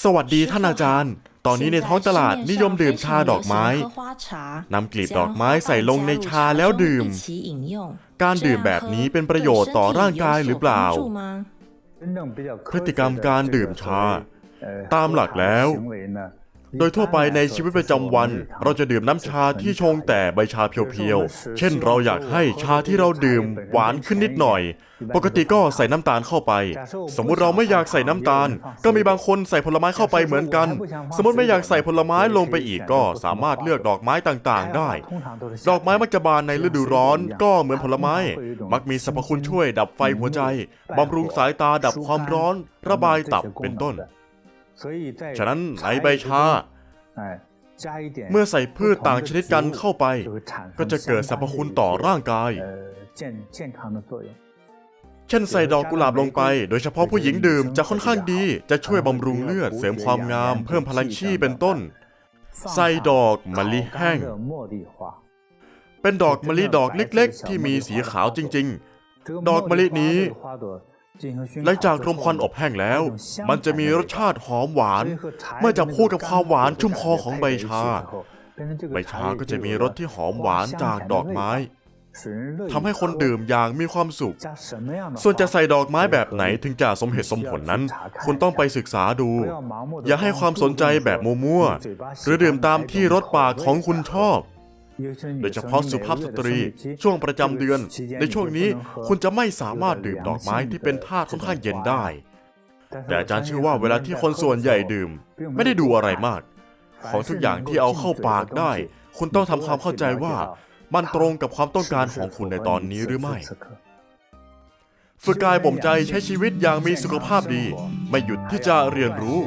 สวัสดีท่านอาจารย์ ตอนนี้ในท้องตลาดนิยมดื่มชาดอกไม้นำกลีบดอกไม้ใส่ลงในชาแล้วดื่ม การดื่มแบบนี้เป็นประโยชน์ต่อร่างกายหรือเปล่า พฤติกรรมการดื่มชา ตามหลักแล้ว โดยทั่วไปในชีวิตประจำวัน เราจะดื่มน้ำชาที่ชงแต่ใบชาเพียวๆ เช่นเราอยากให้ชาที่เราดื่มหวานขึ้นนิดหน่อย ปกติก็ใส่น้ำตาลเข้าไป สมมุติเราไม่อยากใส่น้ำตาล ก็มีบางคนใส่ผลไม้เข้าไปเหมือนกัน สมมติไม่อยากใส่ผลไม้ลงไปอีกก็สามารถเลือกดอกไม้ต่างๆ ได้ ดอกไม้มักจะบานในฤดูร้อนก็เหมือนผลไม้ มักมีสรรพคุณช่วยดับไฟหัวใจบำรุงสายตาดับความร้อน ระบายตับเป็นต้นฉะนั้นในใบชา เมื่อใส่พืชต่างชนิดกันเข้าไป ก็จะเกิดสรรพคุณต่อร่างกาย เช่นใส่ดอกกุหลาบลงไป โดยเฉพาะผู้หญิงดื่มจะค่อนข้างดี จะช่วยบำรุงเลือด เสริมความงาม เพิ่มพลังชีเป็นต้น ใส่ดอกมะลิแห้ง เป็นดอกมะลิดอกเล็ก ๆ ที่มีสีขาวจริง ๆ ดอกมะลินี้ หลังจากรมควันอบแห้งแล้ว มันจะมีรสชาติหอมหวาน เมื่อจับคู่กับความหวานชุ่มคอของใบชา ใบชาก็จะมีรสที่หอมหวานจากดอกไม้ทำให้คนดื่มอย่างมีความสุข ส่วนจะใส่ดอกไม้แบบไหนถึงจะสมเหตุสมผลนั้น คุณต้องไปศึกษาดู อย่าให้ความสนใจแบบมั่วๆหรือดื่มตามที่รสปากของคุณชอบ โดยเฉพาะสุภาพสตรี ช่วงประจำเดือน ในช่วงนี้คุณจะไม่สามารถดื่มดอกไม้ที่เป็นธาตุค่อนข้างเย็นได้ แต่อาจารย์เชื่อว่าเวลาที่คนส่วนใหญ่ดื่ม ไม่ได้ดูอะไรมาก ของทุกอย่างที่เอาเข้าปากได้ คุณต้องทำความเข้าใจว่า มันตรงกับความต้องการของคุณในตอนนี้หรือไม่ฝึกกายบ่มใจใช้ชีวิตอย่างมีสุขภาพดี ไม่หยุดที่จะเรียนรู้